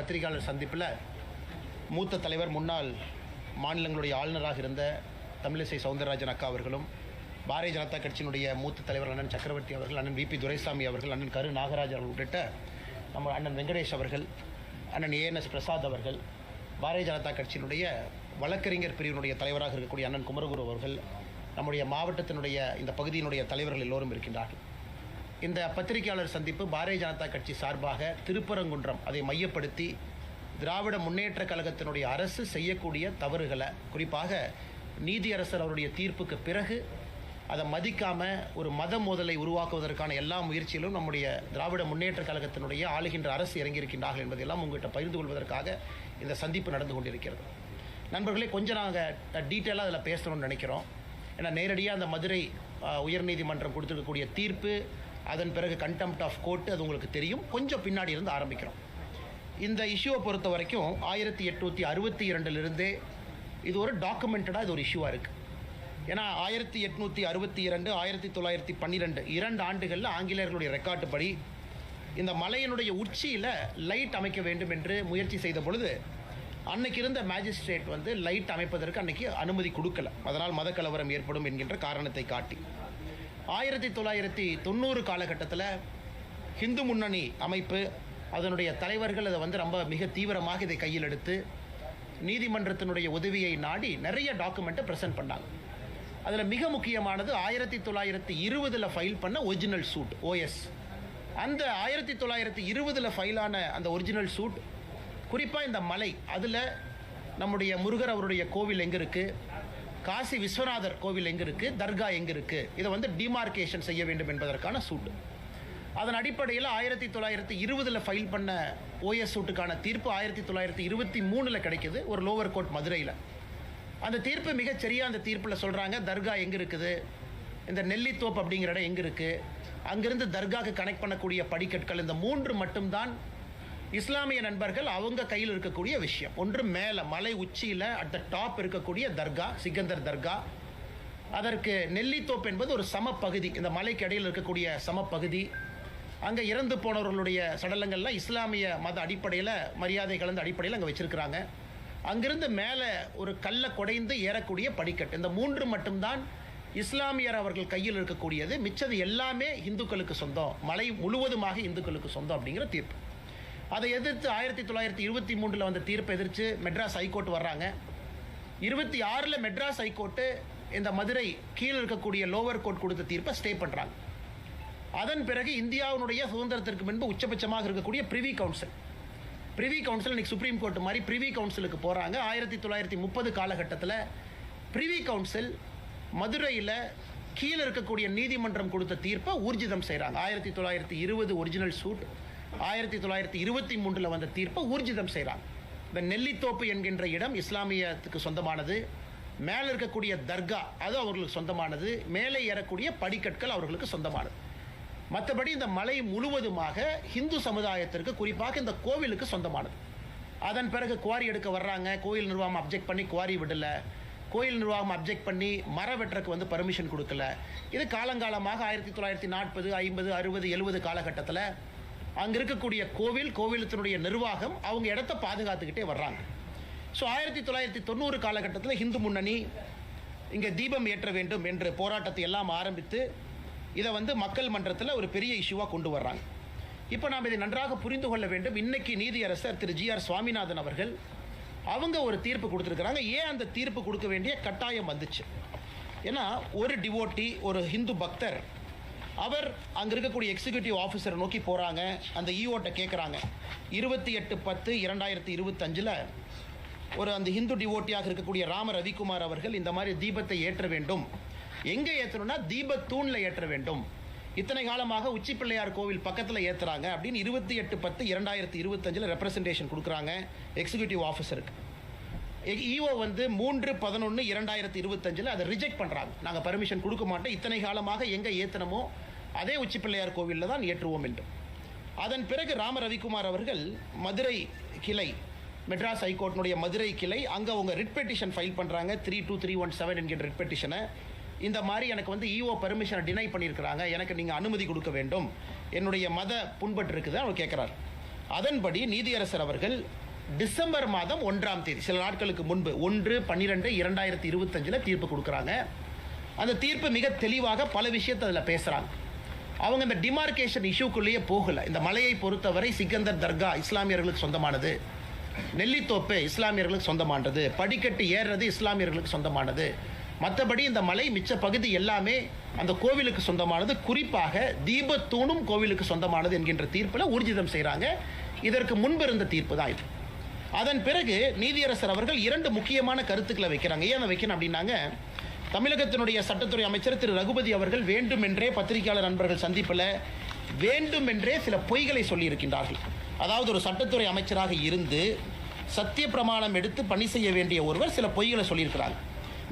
பத்திரிகையாளர் சந்திப்பில் மூத்த தலைவர் முன்னாள் மாநிலங்களுடைய ஆளுநராக இருந்த தமிழிசை சவுந்தரராஜன் அக்கா அவர்களும் பாரதிய ஜனதா கட்சியினுடைய மூத்த தலைவர் அண்ணன் சக்கரவர்த்தி அவர்கள் அண்ணன் விபி துரைசாமி அவர்கள் அண்ணன் கரு நாகராஜ் அவர்கள் உள்ளிட்ட நம்ம அண்ணன் வெங்கடேஷ் அவர்கள் அண்ணன் ஏஎன்எஸ் பிரசாத் அவர்கள் பாரதிய ஜனதா கட்சியினுடைய வழக்கறிஞர் பிரிவினுடைய தலைவராக இருக்கக்கூடிய அண்ணன் குமரகுரு அவர்கள் நம்முடைய மாவட்டத்தினுடைய இந்த பகுதியினுடைய தலைவர்கள் எல்லோரும் இருக்கின்றார்கள். இந்த பத்திரிகையாளர் சந்திப்பு பாரதிய ஜனதா கட்சி சார்பாக திருப்பரங்குன்றம் அதை மையப்படுத்தி திராவிட முன்னேற்ற கழகத்தினுடைய அரசு செய்யக்கூடிய தவறுகளை குறிப்பாக நீதியரசர் அவருடைய தீர்ப்புக்கு பிறகு அதை மதிக்காம ஒரு மத மோதலை உருவாக்குவதற்கான எல்லா முயற்சியிலும் நம்முடைய திராவிட முன்னேற்ற கழகத்தினுடைய ஆளுகின்ற அரசு இறங்கியிருக்கின்றார்கள் என்பதெல்லாம் உங்கள்கிட்ட பகிர்ந்து கொள்வதற்காக இந்த சந்திப்பு நடந்து கொண்டிருக்கிறது. நண்பர்களே கொஞ்சம் நாங்கள் டீட்டெயிலாக அதில் பேசணும்னு நினைக்கிறோம். ஏன்னா நேரடியாக அந்த மதுரை உயர்நீதிமன்றம் கொடுத்துருக்கக்கூடிய தீர்ப்பு அதன் பிறகு கண்டெம்ட் ஆஃப் கோர்ட் அது உங்களுக்கு தெரியும். கொஞ்சம் பின்னாடி இருந்து ஆரம்பிக்கிறோம். இந்த இஷ்யூவை பொறுத்த வரைக்கும் ஆயிரத்தி எட்நூற்றி அறுபத்தி இரண்டுலேருந்தே இது ஒரு டாக்குமெண்டடாக இது ஒரு இஷ்யூவாக இருக்குது ஏன்னா ஆயிரத்தி எட்நூற்றி அறுபத்தி இரண்டு ஆயிரத்தி தொள்ளாயிரத்தி பன்னிரெண்டு இரண்டு ஆண்டுகளில் ஆங்கிலேயர்களுடைய ரெக்கார்டு படி இந்த மலையினுடைய உச்சியில் லைட் அமைக்க வேண்டும் என்று முயற்சி செய்த பொழுது அன்னைக்கு இருந்த மேஜிஸ்ட்ரேட் வந்து லைட் அமைப்பதற்கு அன்னைக்கு அனுமதி கொடுக்கல. அதனால் மதக்கலவரம் ஏற்படும் என்கின்ற காரணத்தை காட்டி. ஆயிரத்தி தொள்ளாயிரத்தி தொண்ணூறு காலகட்டத்தில் ஹிந்து முன்னணி அமைப்பு அதனுடைய தலைவர்கள் அதை வந்து ரொம்ப மிக தீவிரமாக இதை கையில் எடுத்து நீதிமன்றத்தினுடைய உதவியை நாடி நிறைய டாக்குமெண்ட்டை ப்ரெசென்ட் பண்ணாங்க. அதில் மிக முக்கியமானது ஆயிரத்தி தொள்ளாயிரத்தி இருபதில் ஃபைல் பண்ண ஒரிஜினல் சூட் ஓஎஸ் அந்த ஆயிரத்தி தொள்ளாயிரத்தி இருபதில் ஃபைலான அந்த ஒரிஜினல் சூட் குறிப்பாக இந்த மலை அதில் நம்முடைய முருகர் அவருடைய கோவில் எங்கே இருக்குது காசி விஸ்வநாதர் கோவில் எங்கே இருக்குது தர்கா எங்கே இருக்குது இதை வந்து டிமார்க்கேஷன் செய்ய வேண்டும் என்பதற்கான சூட்டு. அதன் அடிப்படையில் ஆயிரத்தி தொள்ளாயிரத்தி இருபதில் ஃபைல் பண்ண ஓஎஸ் சூட்டுக்கான தீர்ப்பு ஆயிரத்தி தொள்ளாயிரத்தி இருபத்தி மூணில் கிடைக்குது ஒரு லோவர் கோர்ட் மதுரையில். அந்த தீர்ப்பு மிகச் சரியாக அந்த தீர்ப்பில் சொல்கிறாங்க தர்கா எங்கே இருக்குது இந்த நெல்லித்தோப்பு அப்படிங்கிற இடம் எங்கே இருக்குது அங்கிருந்து தர்காக்கு கனெக்ட் பண்ணக்கூடிய படிக்கற்கள் இந்த மூன்று மட்டும்தான் இஸ்லாமிய நண்பர்கள் அவங்க கையில் இருக்கக்கூடிய விஷயம். ஒன்று மேலே மலை உச்சியில் அட் த டாப் இருக்கக்கூடிய தர்கா சிக்கந்தர் தர்கா. அதற்கு நெல்லித்தோப்பு என்பது ஒரு சமப்பகுதி. இந்த மலைக்கு இடையில் இருக்கக்கூடிய சமப்பகுதி. அங்கே இறந்து போனவர்களுடைய சடலங்கள்லாம் இஸ்லாமிய மத அடிப்படையில் மரியாதை கலந்த அடிப்படையில் அங்கே வச்சுருக்கிறாங்க. அங்கிருந்து மேலே ஒரு கல்லை குடைந்து ஏறக்கூடிய படிக்கட்டு. இந்த மூன்று மட்டும்தான் இஸ்லாமியர் அவர்கள் கையில் இருக்கக்கூடியது. மிச்சது எல்லாமே இந்துக்களுக்கு சொந்தம். மலை முழுவதுமாக இந்துக்களுக்கு சொந்தம் அப்படிங்கிற தீர்ப்பு. அதை எதிர்த்து ஆயிரத்தி தொள்ளாயிரத்தி இருபத்தி மூன்றில் வந்த தீர்ப்பை எதிர்த்து மெட்ராஸ் ஹைகோர்ட் வர்றாங்க. இருபத்தி ஆறில் மெட்ராஸ் ஹைகோர்ட்டு இந்த மதுரை கீழே இருக்கக்கூடிய லோவர் கோர்ட் கொடுத்த தீர்ப்பை ஸ்டே பண்ணுறாங்க அதன் பிறகு இந்தியாவினுடைய சுதந்திரத்திற்கு முன்பு உச்சபட்சமாக இருக்கக்கூடிய பிரிவி கவுன்சில் பிரிவி கவுன்சில் இன்னைக்கு சுப்ரீம் கோர்ட் மாதிரி பிரிவி கவுன்சிலுக்கு போகிறாங்க ஆயிரத்தி தொள்ளாயிரத்தி முப்பது காலகட்டத்தில் பிரிவி கவுன்சில் மதுரையில் கீழே இருக்கக்கூடிய நீதிமன்றம் கொடுத்த தீர்ப்பை ஊர்ஜிதம் செய்கிறாங்க ஆயிரத்தி தொள்ளாயிரத்தி இருபது ஒரிஜினல் சூட் ஆயிரத்தி தொள்ளாயிரத்தி இருபத்தி மூன்றில் வந்த தீர்ப்பை ஊர்ஜிதம் செய்கிறாங்க இந்த நெல்லித்தோப்பு என்கின்ற இடம் இஸ்லாமியத்துக்கு சொந்தமானது. மேலே இருக்கக்கூடிய தர்கா அது அவர்களுக்கு சொந்தமானது. மேலே ஏறக்கூடிய படிக்கற்கள் அவர்களுக்கு சொந்தமானது. மற்றபடி இந்த மலை முழுவதுமாக ஹிந்து சமுதாயத்திற்கு குறிப்பாக இந்த கோவிலுக்கு சொந்தமானது. அதன் பிறகு குவாரி எடுக்க வர்றாங்க. கோயில் நிர்வாகம் அப்ஜெக்ட் பண்ணி குவாரி விடல. கோயில் நிர்வாகம் அப்ஜெக்ட் பண்ணி மர வெட்டுறக்கு வந்து பர்மிஷன் கொடுக்கல. இது காலங்காலமாக ஆயிரத்தி தொள்ளாயிரத்தி நாற்பது ஐம்பது அறுபது எழுபது காலகட்டத்தில் அங்கே இருக்கக்கூடிய கோவில் கோவிலத்தினுடைய நிர்வாகம் அவங்க இடத்த பாதுகாத்துக்கிட்டே வர்றாங்க. ஸோ ஆயிரத்தி தொள்ளாயிரத்தி தொண்ணூறு காலகட்டத்தில் ஹிந்து முன்னணி இங்கே தீபம் ஏற்ற வேண்டும் என்ற போராட்டத்தை எல்லாம் ஆரம்பித்து இதை வந்து மக்கள் மன்றத்தில் ஒரு பெரிய இஷ்யூவாக கொண்டு வர்றாங்க. இப்போ நாம் இதை நன்றாக புரிந்து கொள்ள வேண்டும். இன்னைக்கு நீதியரசர் திரு ஜி ஆர் சுவாமிநாதன் அவர்கள் அவங்க ஒரு தீர்ப்பு கொடுத்துருக்குறாங்க. ஏன் அந்த தீர்ப்பு கொடுக்க வேண்டிய கட்டாயம் வந்துச்சு? ஏன்னா ஒரு டிவோட்டி ஒரு ஹிந்து பக்தர் அவர் அங்கே இருக்கக்கூடிய எக்ஸிக்யூட்டிவ் ஆஃபீஸரை நோக்கி போகிறாங்க அந்த e இஓட்டை கேட்குறாங்க இருபத்தி எட்டு பத்து இரண்டாயிரத்தி இருபத்தஞ்சில் ஒரு அந்த ஹிந்து டிவோட்டியாக இருக்கக்கூடிய ராம ரவிக்குமார் அவர்கள் இந்த மாதிரி தீபத்தை ஏற்ற வேண்டும். எங்கே ஏற்றணும்னா தீபத்தூணில் ஏற்ற வேண்டும். இத்தனை காலமாக உச்சி பிள்ளையார் கோவில் பக்கத்தில் ஏற்றுறாங்க அப்படின்னு இருபத்தி எட்டு பத்து இரண்டாயிரத்தி இருபத்தஞ்சில் ரெப்ரசன்டேஷன் கொடுக்குறாங்க எக்ஸிக்யூட்டிவ் ஆஃபீஸருக்கு இஓ வந்து மூன்று பதினொன்று இரண்டாயிரத்தி இருபத்தஞ்சில் அதை ரிஜெக்ட் பண்ணுறாங்க நாங்கள் பர்மிஷன் கொடுக்க மாட்டோம் இத்தனை காலமாக எங்கே ஏற்றணுமோ அதே உச்சி பிள்ளையார் கோவிலில் தான் ஏற்றுவோம் என்று அதன் பிறகு ராம ரவிக்குமார் அவர்கள் மதுரை கிளை மெட்ராஸ் ஹைகோர்ட்டினுடைய மதுரை கிளை அங்கே அவங்க ரிட் பெட்டிஷன் ஃபைல் பண்ணுறாங்க three two three one seven என்கிற ரிட் பெட்டிஷனை இந்த மாதிரி எனக்கு வந்து இஓ பர்மிஷனை டினை பண்ணியிருக்கிறாங்க எனக்கு நீங்கள் அனுமதி கொடுக்க வேண்டும் என்னுடைய மத புண்பட்டு இருக்குது அவர் கேட்குறாரு அதன்படி நீதியரசர் அவர்கள் டிசம்பர் மாதம் ஒன்றாம் தேதி. சில நாட்களுக்கு முன்பு ஒன்று பன்னிரெண்டு இரண்டாயிரத்தி இருபத்தஞ்சில் தீர்ப்பு கொடுக்குறாங்க. அந்த தீர்ப்பு மிக தெளிவாக பல விஷயத்தை அதில் பேசுகிறாங்க அவங்க இந்த டிமார்கேஷன் இஷ்யூக்குள்ளேயே போகலை. இந்த மலையை பொறுத்தவரை சிக்கந்தர் தர்கா இஸ்லாமியர்களுக்கு சொந்தமானது. நெல்லித்தோப்பு இஸ்லாமியர்களுக்கு சொந்தமானது. படிக்கட்டு ஏறுறது இஸ்லாமியர்களுக்கு சொந்தமானது. மற்றபடி இந்த மலை மிச்ச பகுதி எல்லாமே அந்த கோவிலுக்கு சொந்தமானது. குறிப்பாக தீபத்தூணும் கோவிலுக்கு சொந்தமானது என்கின்ற தீர்ப்பில் ஊர்ஜிதம் செய்கிறாங்க இதற்கு முன்பு இருந்த தீர்ப்பு தான் இது. அதன் பிறகு நீதியரசர் அவர்கள் இரண்டு முக்கியமான கருத்துக்களை வைக்கிறாங்க. ஏன் வைக்கணும் அப்படின்னாங்க தமிழகத்தினுடைய சட்டத்துறை அமைச்சர் திரு. ரகுபதி அவர்கள் வேண்டுமென்றே பத்திரிகையாளர் நண்பர்கள் சந்திப்பில் வேண்டுமென்றே சில பொய்களை சொல்லியிருக்கின்றார்கள். அதாவது ஒரு சட்டத்துறை அமைச்சராக இருந்து சத்திய பிரமாணம் எடுத்து பணி செய்ய வேண்டிய ஒருவர் சில பொய்களை சொல்லியிருக்கிறாங்க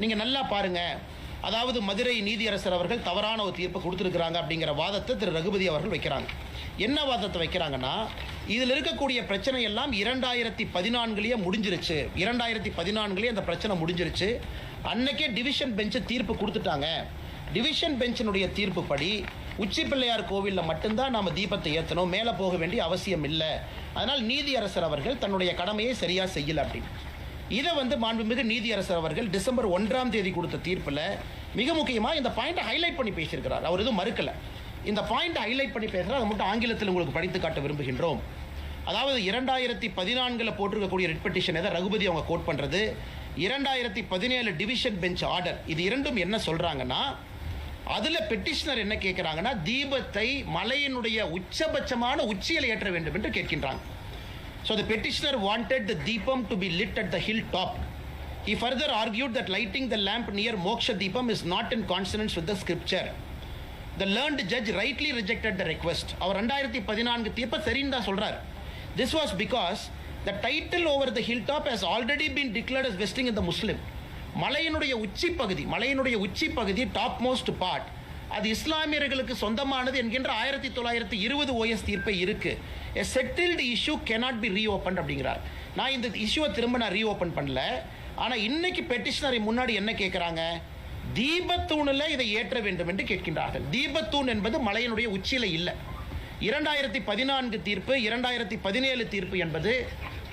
நீங்கள் நல்லா பாருங்கள் அதாவது மதுரை நீதியரசர் அவர்கள் தவறான ஒரு தீர்ப்பு கொடுத்துருக்குறாங்க அப்படிங்கிற வாதத்தை திரு. ரகுபதி அவர்கள் வைக்கிறாங்க. என்ன வாதத்தை வைக்கிறாங்கன்னா இதில் இருக்கக்கூடிய பிரச்சனை எல்லாம் இரண்டாயிரத்தி பதினான்குலேயே முடிஞ்சிருச்சு. இரண்டாயிரத்தி பதினான்குலேயே அந்த பிரச்சனை முடிஞ்சிருச்சு. அன்னைக்கே டிவிஷன் பெஞ்சு தீர்ப்பு கொடுத்துட்டாங்க. டிவிஷன் பெஞ்சினுடைய தீர்ப்புப்படி உச்சி பிள்ளையார் கோவிலில் மட்டும்தான் நாம் தீபத்தை ஏற்றணும் மேலே போக வேண்டிய அவசியம் இல்லை. அதனால் நீதியரசர் அவர்கள் தன்னுடைய கடமையை சரியாக செய்யலை அப்படின்னு. இதை வந்து மாண்புமிகு நீதியரசர் அவர்கள் டிசம்பர் ஒன்றாம் தேதி கொடுத்த தீர்ப்பில் மிக முக்கியமாக இந்த பாயிண்ட்டை ஹைலைட் பண்ணி பேசியிருக்கிறார். அவர் எதுவும் மறுக்கலை. இந்த பாயிண்ட்டை ஹைலைட் பண்ணி பேசுகிறார் அதை மட்டும் ஆங்கிலத்தில் உங்களுக்கு படித்து காட்ட விரும்புகின்றோம். அதாவது இரண்டாயிரத்தி பதினான்கில் போட்டிருக்கக்கூடிய ரிட் பெட்டிஷன் எதை ரகுபதி அவங்க கோட் பண்ணுறது இரண்டாயிரத்தி பதினேழு டிவிஷன் பெஞ்ச் ஆர்டர் இது இரண்டும் என்ன சொல்கிறாங்கன்னா அதில் பெட்டிஷனர் என்ன கேட்குறாங்கன்னா தீபத்தை மலையினுடைய உச்சபட்சமான உச்சியில் ஏற்ற வேண்டும் என்று கேட்கின்றாங்க. So the petitioner wanted the deepam to be lit at the hilltop. He further argued that lighting the lamp near Moksha Deepam is not in consonance with the scripture. The learned judge rightly rejected the request. அவர் ரெண்டாயிரத்தி பதினான்கு தீர்ப்பை சரின்னு தான் சொல்றார் This was because the title over the top has already been declared as vesting in the Muslim. மலையினுடைய உச்சி பகுதி மலையினுடைய உச்சி பகுதி டாப் மோஸ்ட் பார்ட் அது இஸ்லாமியர்களுக்கு சொந்தமானது என்கின்ற ஆயிரத்தி தொள்ளாயிரத்தி இருபது ஓஎஸ் தீர்ப்பை இருக்கு. A settled issue cannot be reopen அப்படிங்கிறார். நான் இந்த இஷ்யூவை திரும்ப நான் ரீஓப்பன் பண்ணல. ஆனால் இன்னைக்கு பெட்டிஷனரை முன்னாடி என்ன கேட்குறாங்க தீபத்தூணில் இதை ஏற்ற வேண்டும் என்று கேட்கின்றார்கள். தீபத்தூண் என்பது மலையினுடைய உச்சியில் இல்லை. இரண்டாயிரத்தி பதினான்கு தீர்ப்பு இரண்டாயிரத்தி பதினேழு தீர்ப்பு என்பது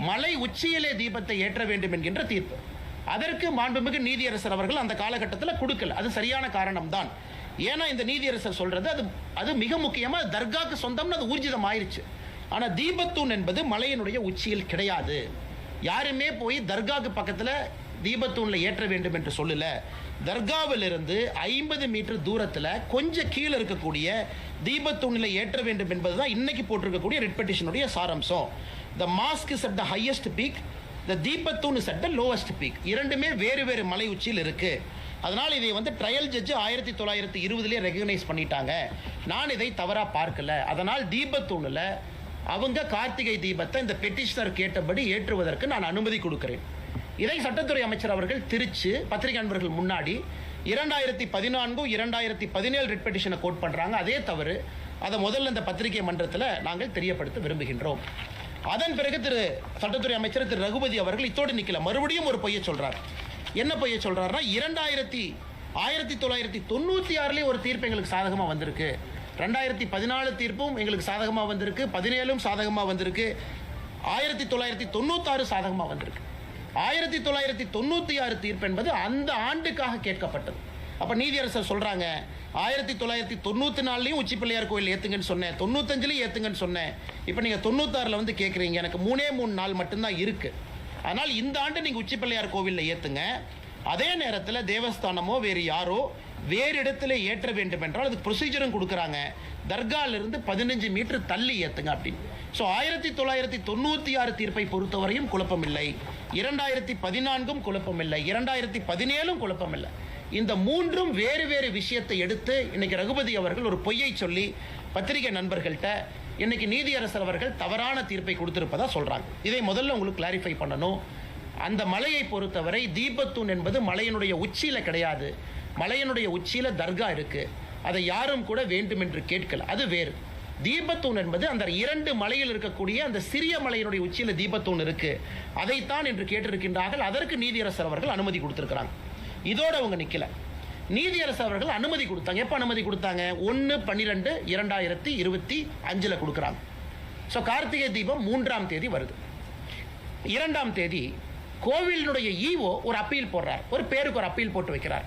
மலை உச்சியிலே தீபத்தை ஏற்ற வேண்டும் என்கின்ற தீர்ப்பு. அதற்கு மாண்புமிகு நீதியரசர் அவர்கள் அந்த காலகட்டத்தில் கொடுக்கல. அது சரியான காரணம் தான் ஏன்னா இந்த நீதியரசர் சொல்றது அது அது மிக முக்கியமா தர்காக்கு சொந்தம்னு அது ஊர்ஜிதம் ஆயிடுச்சு ஆனா தீபத்தூண் என்பது மலையினுடைய உச்சியில் கிடையாது. யாருமே போய் தர்காக்கு பக்கத்துல தீபத்தூண்ல ஏற்ற வேண்டும் என்று சொல்லல. தர்காவிலிருந்து ஐம்பது மீட்டர் தூரத்துல கொஞ்சம் கீழே இருக்கக்கூடிய தீபத்தூணில் ஏற்ற வேண்டும் என்பதுதான் இன்னைக்கு போட்டிருக்கக்கூடிய ரிட் பெட்டிஷனுடைய சாராம்சம். The mosque is at the highest peak the தீபத்தூன் is at the lowest peak இரண்டுமே வேறு வேறு மலை உச்சியில் இருக்குது அதனால் இதை வந்து ட்ரையல் ஜட்ஜு ஆயிரத்தி தொள்ளாயிரத்தி இருபதுலேயே ரெகக்னைஸ் பண்ணிட்டாங்க. நான் இதை தவறாக பார்க்கல. அதனால் தீபத்தூணில் அவங்க கார்த்திகை தீபத்தை இந்த பெட்டிஷனர் கேட்டபடி ஏற்றுவதற்கு நான் அனுமதி கொடுக்கிறேன். இதை சட்டத்துறை அமைச்சர் அவர்கள் திருச்சு பத்திரிகை நண்பர்கள் முன்னாடி இரண்டாயிரத்தி பதினான்கும் இரண்டாயிரத்தி பதினேழு ரிட் பெட்டிஷனை கோட் பண்ணுறாங்க அதே தவறு. அதை முதல்ல இந்த பத்திரிகை மன்றத்தில் நாங்கள் தெரியப்படுத்த விரும்புகின்றோம். அதன் பிறகு திரு சட்டத்துறை அமைச்சர் திரு ரகுபதி அவர்கள் இத்தோடு நிற்கல மறுபடியும் ஒரு பொய்யை சொல்கிறார் என்ன பொய்யை சொல்கிறாருன்னா இரண்டாயிரத்தி ஆயிரத்தி தொள்ளாயிரத்தி தொண்ணூற்றி ஆறுலேயே ஒரு தீர்ப்பு எங்களுக்கு சாதகமாக வந்திருக்கு. ரெண்டாயிரத்தி பதினாலு தீர்ப்பும் எங்களுக்கு சாதகமாக வந்திருக்கு. பதினேழும் சாதகமாக வந்திருக்கு. ஆயிரத்தி தொள்ளாயிரத்தி தொண்ணூத்தாறு சாதகமாக வந்திருக்கு. ஆயிரத்தி தொள்ளாயிரத்தி தொண்ணூற்றி ஆறு தீர்ப்பு என்பது அந்த ஆண்டுக்காக கேட்கப்பட்டது. அப்போ நீதியரசர் சொல்கிறாங்க ஆயிரத்தி தொள்ளாயிரத்தி தொண்ணூற்றி நாலுலையும் உச்சி பிள்ளையார் கோயில் ஏற்றுங்கன்னு சொன்னேன். தொண்ணூத்தஞ்சுலையும் ஏற்றுங்கன்னு சொன்னேன். இப்போ நீங்கள் தொண்ணூத்தாறில் வந்து கேட்குறீங்க எனக்கு மூணே மூணு நாள் மட்டும்தான் இருக்குது ஆனால் இந்த ஆண்டு நீங்கள் உச்சி பிள்ளையார் கோவிலில் ஏற்றுங்க அதே நேரத்தில் தேவஸ்தானமோ வேறு யாரோ வேறு இடத்துல ஏற்ற வேண்டும் என்றால் அதுக்கு ப்ரொசீஜரும் கொடுக்குறாங்க. தர்காலிருந்து பதினஞ்சு மீட்டர் தள்ளி ஏற்றுங்க அப்படின்னு. ஸோ ஆயிரத்தி தொள்ளாயிரத்தி தொண்ணூற்றி ஆறு தீர்ப்பை பொறுத்தவரையும் குழப்பமில்லை. இரண்டாயிரத்தி பதினான்கும் குழப்பமில்லை. இரண்டாயிரத்தி பதினேழும் குழப்பமில்லை. இந்த மூன்றும் வேறு வேறு விஷயத்தை எடுத்து இன்னைக்கு ரகுபதி அவர்கள் ஒரு பொய்யை சொல்லி பத்திரிகை நண்பர்கள்ட்ட இன்னைக்கு நீதியரசர் அவர்கள் தவறான தீர்ப்பை கொடுத்திருப்பதா சொல்றாங்க. இதை முதல்ல உங்களுக்கு கிளாரிஃபை பண்ணணும். அந்த மலையை பொறுத்தவரை தீபத்தூண் என்பது மலையினுடைய உச்சியில கிடையாது. மலையினுடைய உச்சியில தர்கா இருக்கு. அதை யாரும் கூட வேண்டும் என்று கேட்கல. அது வேறு. தீபத்தூண் என்பது அந்த இரண்டு மலையில் இருக்கக்கூடிய அந்த சிறிய மலையினுடைய உச்சியில் தீபத்தூண் இருக்கு. அதைத்தான் என்று கேட்டிருக்கின்றார்கள். அதற்கு நீதியரசர் அவர்கள் அனுமதி கொடுத்திருக்கிறாங்க. இதோட அவங்க நிக்கல. நீதியரசு அவர்கள் அனுமதி கொடுத்தாங்க. எப்போ அனுமதி கொடுத்தாங்க? ஒன்று பன்னிரெண்டு இரண்டாயிரத்தி இருபத்தி அஞ்சில் கொடுக்குறாங்க. ஸோ கார்த்திகை தீபம் மூன்றாம் தேதி வருது. இரண்டாம் தேதி கோவிலினுடைய ஈவோ ஒரு அப்பீல் போடுறார். ஒரு பேருக்கு ஒரு அப்பீல் போட்டு வைக்கிறார்.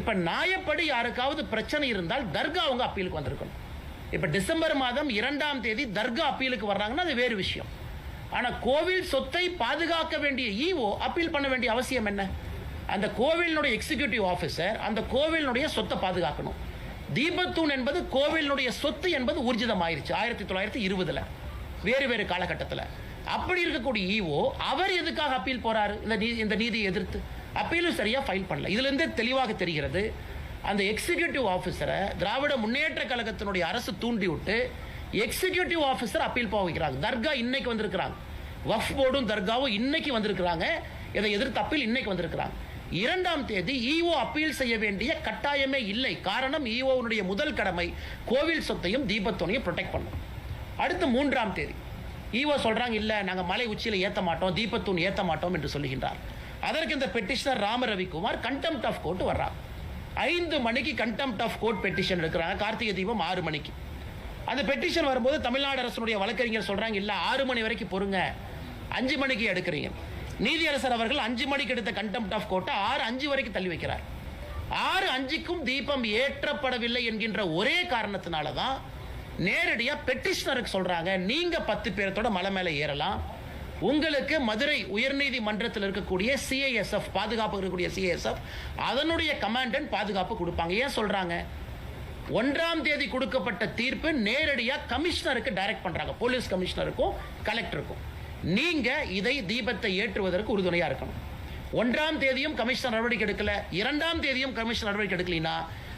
இப்போ நியாயப்படி யாருக்காவது பிரச்சனை இருந்தால் தர்கா அவங்க அப்பீலுக்கு வந்திருக்கணும். இப்போ டிசம்பர் மாதம் இரண்டாம் தேதி தர்கா அப்பீலுக்கு வர்றாங்கன்னா அது வேறு விஷயம். ஆனால் கோவில் சொத்தை பாதுகாக்க வேண்டிய ஈவோ அப்பீல் பண்ண வேண்டிய அவசியம் என்ன? அந்த கோவிலினுடைய எக்ஸிக்யூட்டிவ் ஆஃபீஸர் அந்த கோவிலினுடைய சொத்தை பாதுகாக்கணும். தீபத்தூண் என்பது கோவிலினுடைய சொத்து என்பது ஊர்ஜிதமாயிருச்சு ஆயிரத்தி தொள்ளாயிரத்தி இருபதுல வேறு வேறு காலகட்டத்தில். அப்படி இருக்கக்கூடிய ஈவோ அவர் எதுக்காக அப்பீல் போறாரு? இந்த நீ இந்த நீதியை எதிர்த்து. அப்பீலும் சரியாக ஃபைல் பண்ணல. இதுலேருந்தே தெளிவாக தெரிகிறது அந்த எக்ஸிக்யூட்டிவ் ஆஃபீஸரை திராவிட முன்னேற்ற கழகத்தினுடைய அரசு தூண்டி விட்டு எக்ஸிக்யூட்டிவ் ஆஃபீஸர் அப்பீல் போக வைக்கிறாங்க. தர்கா இன்னைக்கு வந்திருக்கிறாங்க. வஃப் போர்டும் தர்காவும் இன்னைக்கு வந்திருக்கிறாங்க. இதை எதிர்த்து அப்பீல் இன்னைக்கு வந்திருக்கிறாங்க. இரண்டாம் தேதி ஈஓ அப்பீல் செய்ய வேண்டிய கட்டாயமே இல்லை. காரணம் ஈஓனுடைய முதல் கடமை. கோவில் சொத்தையும் தீபத்தோனையும் ப்ரொடெக்ட் பண்ணும். அடுத்து மூன்றாம் தேதி. ஈஓ சொல்கிறாங்க இல்லை நாங்கள் மலை உச்சியில் ஏற்ற மாட்டோம் தீபத்தூண் ஏற்ற மாட்டோம் என்று சொல்லுகின்றார். அதற்கு இந்த petitioner Rama Ravikumar contempt of court வர்றார். ஐந்து மணிக்கு கண்டெம்ட் ஆஃப் கோர்ட் பெட்டிஷன் எடுக்கிறாங்க. கார்த்திகை தீபம் ஆறு மணிக்கு. அந்த பெட்டிஷன் வரும்போது தமிழ்நாடு அரசுடைய வழக்கறிஞர் சொல்கிறாங்க இல்லை ஆறு மணி வரைக்கும் பொறுங்க. அஞ்சு மணிக்கு எடுக்கிறீங்க. நீதியரசர் அவர்கள் அஞ்சு மணிக்கு எடுத்த கண்டெம்ட் ஆஃப் கோர்ட்டை ஆறு அஞ்சு வரைக்கும் தள்ளி வைக்கிறார். ஆறு அஞ்சுக்கும் தீபம் ஏற்றப்படவில்லை என்கின்ற ஒரே காரணத்தினால தான் நேரடியாக பெட்டிஷனருக்கு சொல்கிறாங்க நீங்கள் பத்து பேரத்தோட மலை மேலே ஏறலாம். உங்களுக்கு மதுரை உயர்நீதிமன்றத்தில் இருக்கக்கூடிய சிஐஎஸ்எஃப் பாதுகாப்பு இருக்கக்கூடிய சிஐஎஸ்எஃப் அதனுடைய கமாண்டன்ட் பாதுகாப்பு கொடுப்பாங்க. ஏன் சொல்கிறாங்க ஒன்றாம் தேதி கொடுக்கப்பட்ட தீர்ப்பு நேரடியாக கமிஷனருக்கு டைரக்ட் பண்ணுறாங்க போலீஸ் கமிஷனருக்கும் கலெக்டருக்கும் நீங்க இதை தீபத்தை ஏற்றுவதற்கு உறுதுணையா இருக்கணும். ஒன்றாம் தேதியும் கமிஷனர் நடவடிக்கை எடுக்கல. இரண்டாம் தேதியும் கமிஷனர் நடவடிக்கை எடுக்கலைன்னா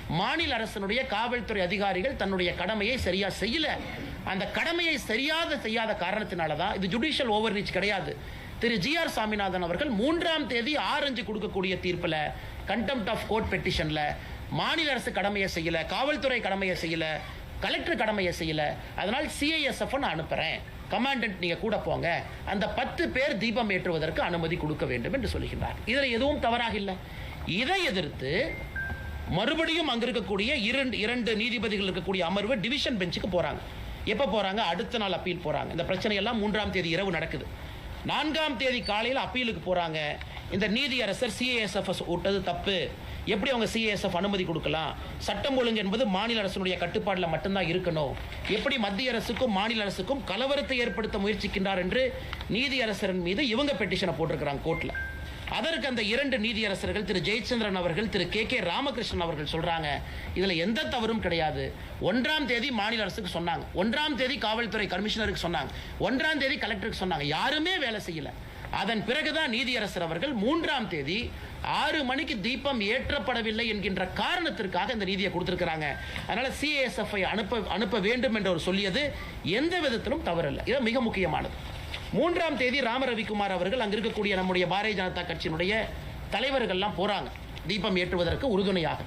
மாநில அரசினுடைய காவல்துறை அதிகாரிகள் தன்னுடைய கடமையை சரியா செய்யல. அந்த கடமையை சரியாக செய்யாத காரணத்தினால தான் இது ஜுடிஷியல் ஓவர் ரீச் கிடையாது. திரு ஜி ஆர் சாமிநாதன் அவர்கள் மூன்றாம் தேதி ஆரஞ்சு கொடுக்கக்கூடிய தீர்ப்பில் கண்டெம்ட் ஆஃப் கோர்ட் பெட்டிஷன்ல மாநில அரசு கடமையை செய்யல காவல்துறை கடமையை செய்யல கலெக்டர் கடமையை செய்யலை. அதனால் சிஐஎஸ்எஃப் நான் அனுப்புகிறேன் கமாண்டன்ட் நீங்கள் கூட போங்க. அந்த பத்து பேர் தீபம் ஏற்றுவதற்கு அனுமதி கொடுக்க வேண்டும் என்று சொல்லுகின்றார் இதில் எதுவும் தவறாக இல்லை. இதை எதிர்த்து மறுபடியும் அங்கே இருக்கக்கூடிய இரண்டு இரண்டு நீதிபதிகள் இருக்கக்கூடிய அமர்வு டிவிஷன் பெஞ்சுக்கு போகிறாங்க எப்போ போகிறாங்க அடுத்த நாள் அப்பீல் போகிறாங்க இந்த பிரச்சனை எல்லாம் மூன்றாம் தேதி இரவு நடக்குது. நான்காம் தேதி காலையில் அப்பீலுக்கு போகிறாங்க இந்த நீதியரசர் சிஏஎஸ்எஃப் விட்டது தப்பு. எப்படி அவங்க சிஏஎஸ்எஃப் அனுமதி கொடுக்கலாம்? சட்டம் ஒழுங்கு என்பது மாநில அரசினுடைய கட்டுப்பாட்டில் மட்டும்தான் இருக்கணும். எப்படி மத்திய அரசுக்கும் மாநில அரசுக்கும் கலவரத்தை ஏற்படுத்த முயற்சிக்கின்றார் என்று நீதியரசரின் மீது இவங்க பெட்டிஷனை போட்டிருக்கிறாங்க கோர்ட்டில் அதற்கு அந்த இரண்டு நீதியரசர்கள் திரு ஜெயச்சந்திரன் அவர்கள் திரு கே கே ராமகிருஷ்ணன் அவர்கள் சொல்றாங்க இதுல எந்த தவறும் கிடையாது. ஒன்றாம் தேதி மாநில அரசுக்கு சொன்னாங்க. ஒன்றாம் தேதி காவல்துறை கமிஷனருக்கு சொன்னாங்க. ஒன்றாம் தேதி கலெக்டருக்கு சொன்னாங்க. யாருமே வேலை செய்யல. அதன் பிறகுதான் நீதியரசர் அவர்கள் மூன்றாம் தேதி ஆறு மணிக்கு தீபம் ஏற்றப்படவில்லை என்கின்ற காரணத்திற்காக இந்த நீதியை கொடுத்திருக்கிறாங்க. அதனால சிஏஎஸ்எஃப் அனுப்ப அனுப்ப வேண்டும் என்று அவர் சொல்லியது எந்த விதத்திலும் தவறல்ல. இது மிக முக்கியமானது. மூன்றாம் தேதி ராம ரவிக்குமார் அவர்கள் அங்க இருக்கக்கூடிய நம்முடைய பாரதிய ஜனதா கட்சியினுடைய தலைவர்கள்லாம் போறாங்க. தீபம் ஏற்றுவதற்கு உறுதுணையாக.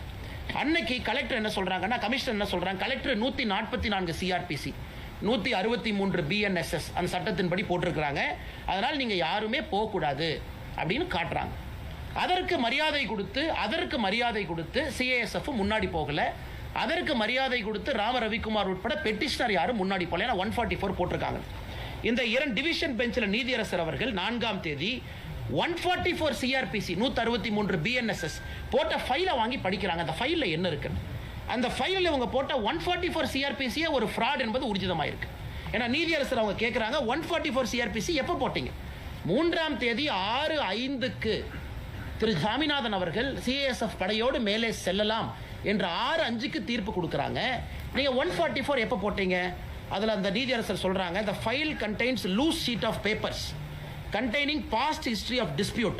அன்னைக்கு கலெக்டர் என்ன சொல்றாங்கன்னா கமிஷனர் என்ன சொல்றாங்க கலெக்டர் நூத்தி நாற்பத்தி நான்கு சிஆர்பிசி நூற்றி அறுபத்தி மூன்று பிஎன்எஸ்எஸ் அந்த சட்டத்தின்படி போட்டிருக்கிறாங்க. அதனால் நீங்கள் யாருமே போகக்கூடாது அப்படின்னு காட்டுறாங்க. அதற்கு மரியாதை கொடுத்து அதற்கு மரியாதை கொடுத்து சிஏஎஸ்எஃப் முன்னாடி போகல. அதற்கு மரியாதை கொடுத்து ராம ரவிக்குமார் உட்பட பெட்டிஷனர் யாரும் முன்னாடி போகல. ஏன்னா ஒன் ஃபார்ட்டி ஃபோர் போட்டிருக்காங்க. இந்த இரண்டு டிவிஷன் பெஞ்சில் நீதியரசர் அவர்கள் நான்காம் தேதி ஒன் ஃபார்ட்டி ஃபோர் சிஆர்பிசி நூற்றி அறுபத்தி மூன்று பிஎன்எஸ்எஸ் போட்ட ஃபைலை வாங்கி படிக்கிறாங்க. அந்த ஃபைலில் என்ன இருக்குன்னு? அந்த ஃபைலில் இவங்க போட்ட ஒன் ஃபார்ட்டி ஃபோர் சிஆர்பிசியே ஒரு ஃப்ராட் என்பது உறுதிதமாயிருக்கு. ஏன்னா நீதியரசர் அவங்க கேட்குறாங்க ஒன் ஃபார்ட்டி ஃபோர் சிஆர்பிசி எப்போ போட்டீங்க? மூன்றாம் தேதி ஆறு ஐந்துக்கு திரு சாமிநாதன் அவர்கள் சிஏஎஸ்எஃப் படையோடு மேலே செல்லலாம் என்ற ஆறு அஞ்சுக்கு தீர்ப்பு கொடுக்குறாங்க. நீங்கள் ஒன் ஃபார்ட்டி ஃபோர் எப்போ போட்டீங்க? அதில் அந்த நீதியரசர் சொல்கிறாங்க the file contains loose sheet of papers containing past history of dispute.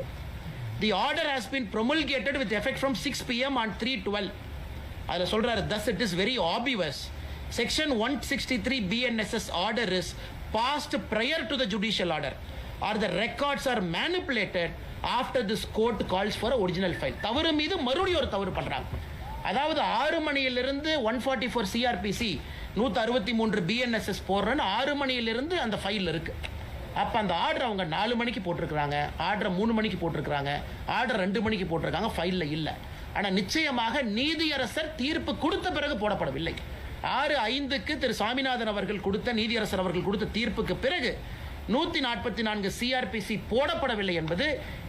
The order has been promulgated with effect from 6 pm on 312 அதில் சொல்கிறாரு thus it is very obvious section one sixty three BNSS order is passed prior to the judicial order or the records are manipulated after this court calls for original file தவறு மீது மறுபடியும் ஒரு தவறு பண்ணுறாங்க அதாவது ஆறு மணியிலிருந்து ஒன் ஃபார்ட்டி ஃபோர் சிஆர்பிசி நூற்றி அறுபத்தி மூன்று பிஎன்எஸ்எஸ் போடுறேன்னு ஆறு மணியிலிருந்து அந்த ஃபைல் இருக்குது அப்போ அந்த ஆர்டர் அவங்க நாலு மணிக்கு போட்டிருக்கிறாங்க ஆர்டரை மூணு மணிக்கு போட்டிருக்கிறாங்க ஆர்டர் ரெண்டு மணிக்கு போட்டிருக்காங்க ஃபைலில் இல்லை. ஆனால் நிச்சயமாக நீதியரசர் தீர்ப்பு கொடுத்த பிறகு போடப்படவில்லை. ஆறு ஐந்துக்கு திரு சுவாமிநாதன் அவர்கள் கொடுத்த நீதியரசர் அவர்கள் கொடுத்த தீர்ப்புக்கு பிறகு நூற்றி நாற்பத்தி நான்கு சிஆர்பிசி போடப்படவில்லை என்பது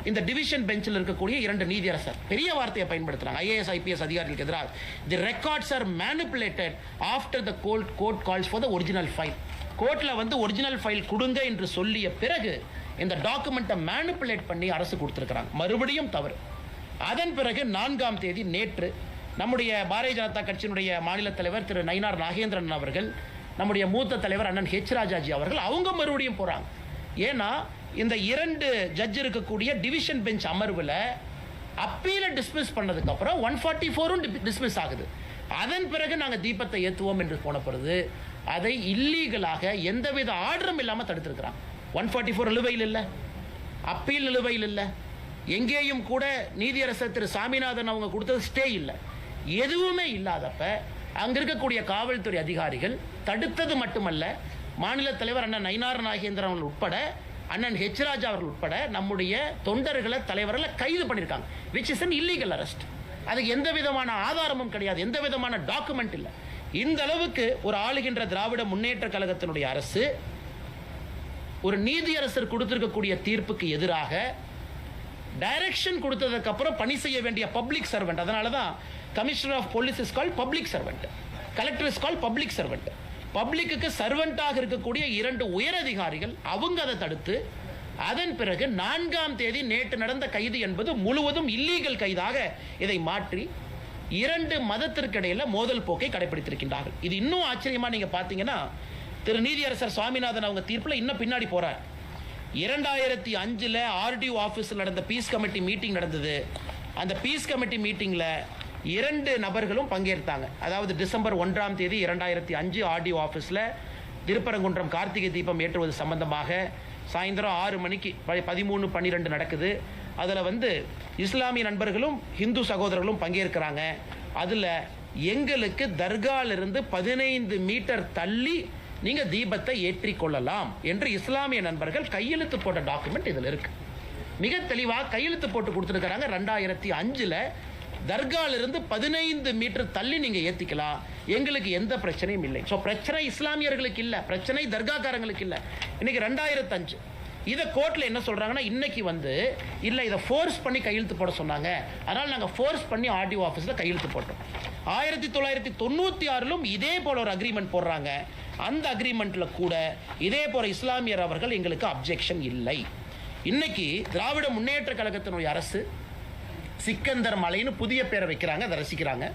இந்த டிவிஷன் பெஞ்சில் இருக்கக்கூடிய இரண்டு நீதியரசர். பெரிய வார்த்தையை பயன்படுத்துகிறாங்க ஐஏஎஸ் ஐபிஎஸ் அதிகாரிகளுக்கு எதிராக. The records are manipulated after the court court calls for the original file கோர்ட்டில் வந்து ஒரிஜினல் ஃபைல் கொடுங்க என்று சொல்லிய பிறகு இந்த டாக்குமெண்ட்டை மேனுப்புலேட் பண்ணி அரசு கொடுத்துருக்குறாங்க. மறுபடியும் தவறு. அதன் பிறகு நான்காம் தேதி நேற்று நம்முடைய பாரதிய ஜனதா கட்சியினுடைய மாநில தலைவர் திரு நயினார் நாகேந்திரன் அவர்கள் நம்முடைய மூத்த தலைவர் அண்ணன் ஹெச் ராஜாஜி அவர்கள் அவங்க மறுபடியும் போறாங்க. ஏன்னா இந்த இரண்டு ஜட்ஜ் இருக்கக்கூடிய டிவிஷன் பெஞ்ச் அமர்வில் அப்பீலை டிஸ்மிஸ் பண்ணதுக்கு அப்புறம் ஒன் ஃபார்ட்டி ஃபோரும் டிஸ்மிஸ் ஆகுது. அதன் பிறகு நாங்கள் தீபத்தை ஏற்றுவோம் என்று போனப்படுது அதை இல்லீகலாக எந்தவித ஆர்டரும் இல்லாமல் தடுத்திருக்கிறாங்க. ஒன் ஃபார்ட்டி ஃபோர் நிலுவையில் இல்லை. அப்பீல் நிலுவையில் இல்லை. எங்கேயும் கூட நீதியரசர் திரு சாமிநாதன் அவங்க கொடுத்தது ஸ்டே இல்லை. எதுவுமே இல்லாதப்ப அங்கே இருக்கக்கூடிய காவல்துறை அதிகாரிகள் தடுத்தது மட்டுமல்ல மாநில தலைவர் அண்ணன் நயினார் நாகேந்திரன் அவர்கள் உட்பட அண்ணன் ஹெச் ராஜா அவர்கள் உட்பட நம்முடைய தொண்டர்களை தலைவர்களை கைது பண்ணியிருக்காங்க which is an illegal arrest அதுக்கு எந்த விதமான ஆதாரமும் கிடையாது. எந்த விதமான டாக்குமெண்ட் இல்லை. இந்த அளவுக்கு ஒரு ஆளுகின்ற திராவிட முன்னேற்ற கழகத்தினுடைய அரசு ஒரு நீதியரசர் கொடுத்திருக்கக்கூடிய தீர்ப்புக்கு எதிராக டைரக்ஷன் கொடுத்ததுக்கு அப்புறம் பணி செய்ய வேண்டிய பப்ளிக் சர்வெண்ட் அதனால தான் commissioner of police is call public servant collector is call public servant public சர்வெண்டாக இருக்கக்கூடிய இரண்டு உயரதிகாரிகள் அவங்க அதை தடுத்து அதன் பிறகு நான்காம் தேதி நேற்று நடந்த கைது என்பது முழுவதும் இல்லீகல் கைதாக இதை மாற்றி இரண்டு மதத்திற்கு இடையில மோதல் போக்கை கடைபிடித்திருக்கின்றார்கள் இது இன்னும் ஆச்சரியமா நீங்க பாத்தீங்கன்னா திரு நீதியரசர் சுவாமிநாதன் அவங்க தீர்ப்பில் இன்னும் பின்னாடி போறார். இரண்டாயிரத்தி அஞ்சில் ஆர்டிஓ ஆஃபீஸில் நடந்த பீஸ் கமிட்டி மீட்டிங் நடந்தது. அந்த பீஸ் கமிட்டி மீட்டிங்கில் இரண்டு நபர்களும் பங்கேற்றாங்க. அதாவது டிசம்பர் ஒன்றாம் தேதி இரண்டாயிரத்தி அஞ்சு ஆர்டிஓ ஆஃபீஸில் திருப்பரங்குன்றம் கார்த்திகை தீபம் ஏற்றுவது சம்பந்தமாக சாயந்தரம் ஆறு மணிக்கு ப- பதிமூணு பன்னிரெண்டு நடக்குது. அதில் வந்து இஸ்லாமிய நண்பர்களும் ஹிந்து சகோதரர்களும் பங்கேற்கிறாங்க. அதில் எங்களுக்கு தர்காலிருந்து பதினைந்து மீட்டர் தள்ளி நீங்க தீபத்தை ஏற்றி கொள்ளலாம் என்று இஸ்லாமிய நண்பர்கள் கையெழுத்து போட்ட டாக்குமெண்ட் இதில் இருக்கு. மிக தெளிவாக கையெழுத்து போட்டு கொடுத்துருக்காங்க ரெண்டாயிரத்தி அஞ்சில் தர்காலிருந்து பதினைந்து மீட்டர் தள்ளி நீங்கள் ஏற்றிக்கலாம் எங்களுக்கு எந்த பிரச்சனையும் இல்லை. ஸோ பிரச்சனை இஸ்லாமியர்களுக்கு இல்லை. பிரச்சனை தர்காக்காரங்களுக்கு இல்லை. இன்னைக்கு ரெண்டாயிரத்து அஞ்சு. இதை கோர்ட்டில் என்ன சொல்கிறாங்கன்னா இன்னைக்கு வந்து இல்லை இதை ஃபோர்ஸ் பண்ணி கையெழுத்து போட சொன்னாங்க. அதனால் நாங்கள் ஃபோர்ஸ் பண்ணி ஆர்டிஓ ஆஃபீஸில் கையெழுத்து போட்டோம். ஆயிரத்தி தொள்ளாயிரத்தி தொண்ணூற்றி ஆறிலும் இதே போல ஒரு அக்ரிமெண்ட் போடுறாங்க. அந்த அக்ரிமெண்ட்ல கூட இதே போல இஸ்லாமியர் அவர்கள் எங்களுக்கு அப்ஜெக்ஷன் இல்லை. இன்னைக்கு திராவிட முன்னேற்ற கழகத்தினுடைய அரசு சிக்கந்தர் மலைன்னு புதிய பேரை வைக்கிறாங்க அதை ரசிக்கிறாங்க.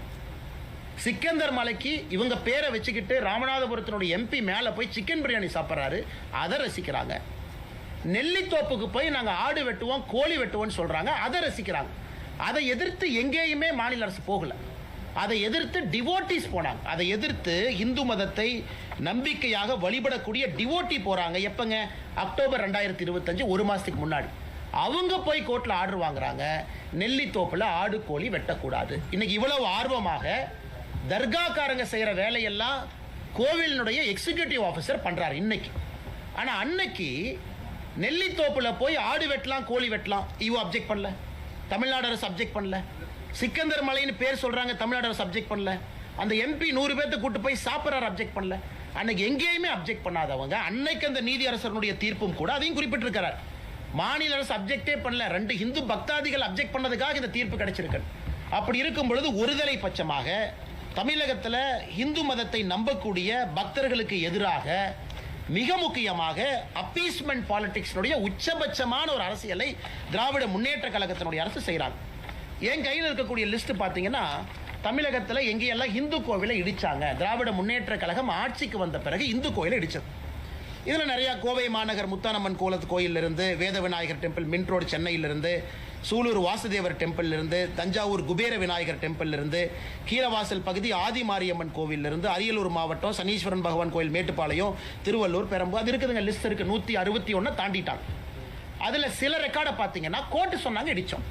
சிக்கந்தர் மலைக்கு இவங்க பேரை வச்சுக்கிட்டு ராமநாதபுரத்தினுடைய எம்பி மேலே போய் சிக்கன் பிரியாணி சாப்பிட்றாரு அதை ரசிக்கிறாங்க. நெல்லித்தோப்புக்கு போய் நாங்கள் ஆடு வெட்டுவோம் கோழி வெட்டுவோம்னு சொல்கிறாங்க அதை ரசிக்கிறாங்க. அதை எதிர்த்து எங்கேயுமே மாநில அரசு போகலை. அதை எதிர்த்து டிவோட்டிஸ் போனாங்க. அதை எதிர்த்து இந்து மதத்தை நம்பிக்கையாக வழிபடக்கூடிய டிவோட்டி போறாங்க. எப்பங்க? அக்டோபர் ரெண்டாயிரத்தி இருபத்தஞ்சு ஒரு மாசத்துக்கு முன்னாடி. அவங்க போய் கோர்ட்ல ஆர்டர் வாங்குறாங்க. நெல்லித்தோப்புல ஆடு கோழி வெட்டக்கூடாது. இன்னைக்கு இவ்வளவு ஆர்வமாக தர்காக்காரங்க செய்யற வேலையெல்லாம் கோவிலினுடைய எக்ஸிகியூட்டிவ் ஆஃபீஸர் பண்றாரு இன்னைக்கு. ஆனா அன்னைக்கு நெல்லித்தோப்புல போய் ஆடு வெட்டலாம் கோழி வெட்டலாம். இவ அப்ஜெக்ட் பண்ணல. தமிழ்நாடு அரசு அப்ஜெக்ட் பண்ணல. சிக்கந்தர் மலைன்னு பேர் சொல்கிறாங்க தமிழ்நாடு அரசு அப்ஜெக்ட் பண்ணல. அந்த எம்பி நூறு பேர்த்த கூட்டு போய் சாப்பிட்றாரு அப்ஜெக்ட் பண்ணல. அன்னைக்கு எங்கேயுமே அப்ஜெக்ட் பண்ணாதவங்க அன்னைக்கு அந்த நீதி அரசனுடைய தீர்ப்பும் கூட அதையும் குறிப்பிட்டிருக்கிறார். மாநில அரசு அப்ஜெக்டே பண்ணல. ரெண்டு இந்து பக்தாதிகள் அப்ஜெக்ட் பண்ணதுக்காக இந்த தீர்ப்பு கிடைச்சிருக்கு. அப்படி இருக்கும் பொழுது ஒருதலை பட்சமாக தமிழகத்தில் இந்து மதத்தை நம்பக்கூடிய பக்தர்களுக்கு எதிராக மிக முக்கியமாக அப்பீஸ்மெண்ட் பாலிடிக்ஸ்னுடைய உச்சபட்சமான ஒரு அரசியலை திராவிட முன்னேற்ற கழகத்தினுடைய அரசு செய்கிறாங்க என் கையில் இருக்கக்கூடிய லிஸ்ட் பார்த்தீங்கன்னா தமிழகத்தில் எங்கேயெல்லாம் இந்து கோவிலை இடித்தாங்க திராவிட முன்னேற்ற கழகம் ஆட்சிக்கு வந்த பிறகு இந்து கோயிலை இடித்தது இதில் நிறையா கோவை மாநகர் முத்தானம்மன் கோலத்து கோயிலிருந்து வேத விநாயகர் டெம்பிள் மின் ரோடு சென்னையிலிருந்து சூலூர் வாசுதேவர் டெம்பிளிலிருந்து தஞ்சாவூர் குபேர விநாயகர் டெம்பிளிலிருந்து கீரவாசல் பகுதி ஆதி மாரியம்மன் கோவிலிருந்து அரியலூர் மாவட்டம் சனீஸ்வரன் பகவான் கோயில் மேட்டுப்பாளையம் திருவள்ளூர் பெரம்பு அது இருக்குதுங்க லிஸ்ட் இருக்குது நூற்றி அறுபத்தி ஒன்று தாண்டிட்டாங்க. அதில் சில ரெக்கார்டை பார்த்தீங்கன்னா கோர்ட்டு சொன்னாங்க இடித்தோம்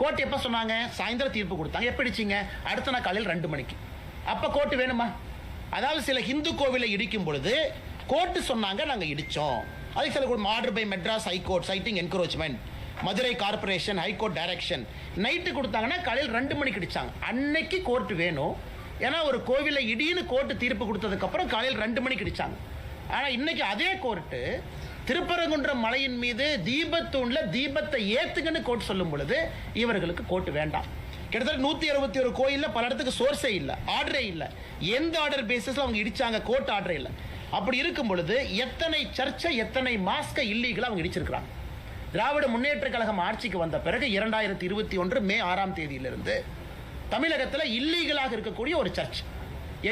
கோர்ட் எப்போ சொன்னாங்க? சாயந்தரம் தீர்ப்பு கொடுத்தாங்க. எப்படிச்சிங்க அடுத்த நாள் காலையில் ரெண்டு மணிக்கு. அப்போ கோர்ட்டு வேணுமா? அதாவது சில ஹிந்து கோவிலை இடிக்கும் பொழுது கோர்ட்டு சொன்னாங்க நாங்கள் இடித்தோம் அதுக்கு சில order by Madras high court citing encroachment Madurai corporation high court direction night கொடுத்தாங்கன்னா காலையில் ரெண்டு மணிக்கு இடிச்சாங்க. அன்னைக்கு கோர்ட் வேணும். ஏன்னா ஒரு கோவிலை இடின்னு கோர்ட்டு தீர்ப்பு கொடுத்ததுக்கப்புறம் காலையில் ரெண்டு மணிக்கு இடிச்சாங்க. ஆனால் இன்னைக்கு அதே கோர்ட்டு திருப்பரங்குன்றம் மலையின் மீது தீபத்தூண்ல தீபத்தை ஏத்துங்கன்னு கோர்ட் சொல்லும் பொழுது இவர்களுக்கு கோர்ட் வேண்டாம். கிட்டத்தட்ட நூத்தி அறுபத்தி ஒரு கோயில்ல பல இடத்துக்கு சோர்ஸே இல்லை ஆர்டரே இல்லை. எந்த ஆர்டர் பேசிஸ்ல அவங்க இடிச்சாங்க கோர்ட் ஆர்டரே இல்லை. அப்படி இருக்கும் பொழுது எத்தனை சர்ச்சை எத்தனை மாஸ்க இல்லீகலாக அவங்க இடிச்சிருக்கிறாங்க. திராவிட முன்னேற்ற கழகம் ஆட்சிக்கு வந்த பிறகு இரண்டாயிரத்தி இருபத்தி ஒன்று மே ஆறாம் தேதியிலிருந்து தமிழகத்தில் இல்லீகலாக இருக்கக்கூடிய ஒரு சர்ச்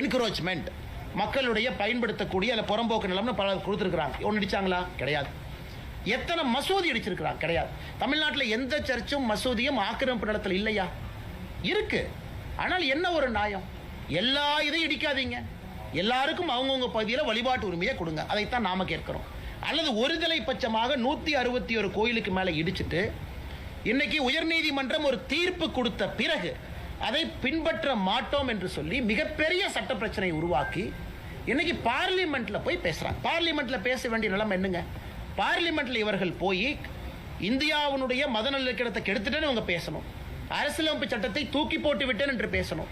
என்க்ரோச்மெண்ட் மக்களுடைய பயன்படுத்தக்கூடிய அல்ல புறம்போக்கு நிலம்னு பல கொடுத்துருக்குறாங்க. ஒன்று அடித்தாங்களா கிடையாது. எத்தனை மசூதி அடிச்சிருக்கிறாங்க கிடையாது. தமிழ்நாட்டில் எந்த சர்ச்சும் மசூதியும் ஆக்கிரமிப்பு நிலத்தில் இல்லையா? இருக்கு. ஆனால் என்ன ஒரு நியாயம்? எல்லா இதையும் இடிக்காதீங்க. எல்லாருக்கும் அவங்கவுங்க பகுதியில் வழிபாட்டு உரிமையை கொடுங்க. அதைத்தான் நாம கேட்கிறோம். அல்லது ஒருதலை பட்சமாக நூற்றி அறுபத்தி ஒரு கோயிலுக்கு மேலே இடிச்சிட்டு இன்னைக்கு உயர்நீதிமன்றம் ஒரு தீர்ப்பு கொடுத்த பிறகு அதை பின்பற்ற மாட்டோம் என்று சொல்லி மிகப்பெரிய சட்ட பிரச்சனையை உருவாக்கி இன்னைக்கு பார்லிமெண்ட்ல போய் பேசுறாங்க பார்லிமெண்ட்ல பேச வேண்டிய நிலைமை என்னங்க? பார்லிமெண்ட்ல இவர்கள் போய் இந்தியாவினுடைய மத நல்லிணக்கத்தை கெடுத்துட்டேன்னு இவங்க பேசணும். அரசியலமைப்பு சட்டத்தை தூக்கி போட்டு விட்டேன் என்று பேசணும்.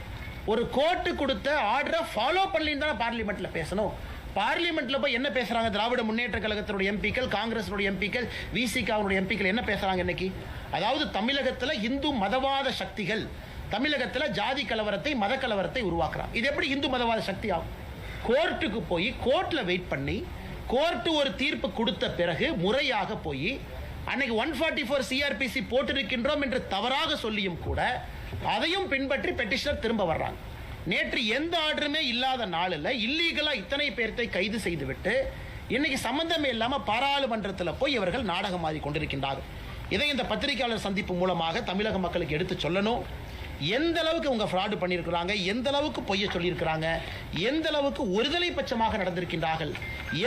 ஒரு கோர்ட்டு கொடுத்த ஆர்டரை ஃபாலோ பண்ணலின்னு தானே பார்லிமெண்ட்ல பேசணும். பார்லிமெண்ட்ல போய் என்ன பேசுறாங்க? திராவிட முன்னேற்ற கழகத்தினுடைய எம்பிக்கள் காங்கிரஸினுடைய எம்பிக்கள் விசிகாவுடைய எம்பிக்கள் என்ன பேசுறாங்க இன்னைக்கு? அதாவது தமிழகத்துல இந்து மதவாத சக்திகள் தமிழகத்தில் ஜாதி கலவரத்தை மத கலவரத்தை உருவாக்குறாங்க. இது எப்படி இந்து மதவாத சக்தி ஆகும்? கோர்ட்டுக்கு போய் கோர்ட்டில் வெயிட் பண்ணி கோர்ட்டு ஒரு தீர்ப்பு கொடுத்த பிறகு முறையாக போய் அன்னைக்கு ஒன் ஃபார்ட்டி ஃபோர் சிஆர்பிசி போட்டிருக்கின்றோம் என்று தவறாக சொல்லியும் கூட அதையும் பின்பற்றி பெட்டிஷனர் திரும்ப வர்றாங்க. நேற்று எந்த ஆர்டருமே இல்லாத நாளில் இல்லீகலாக இத்தனை பேர்த்தை கைது செய்துவிட்டு இன்னைக்கு சம்பந்தமே இல்லாமல் பாராளுமன்றத்தில் போய் இவர்கள் நாடகம் மாறி கொண்டிருக்கின்றார்கள். இதை இந்த பத்திரிகையாளர் சந்திப்பு மூலமாக தமிழக மக்களுக்கு எடுத்து சொல்லணும். எந்த அளவுக்கு அவங்க ஃப்ராடு பண்ணியிருக்கிறாங்க எந்த அளவுக்கு பொய்ய சொல்லியிருக்கிறாங்க? எந்த அளவுக்கு ஒருதலை பட்சமாக நடந்திருக்கின்றார்கள்?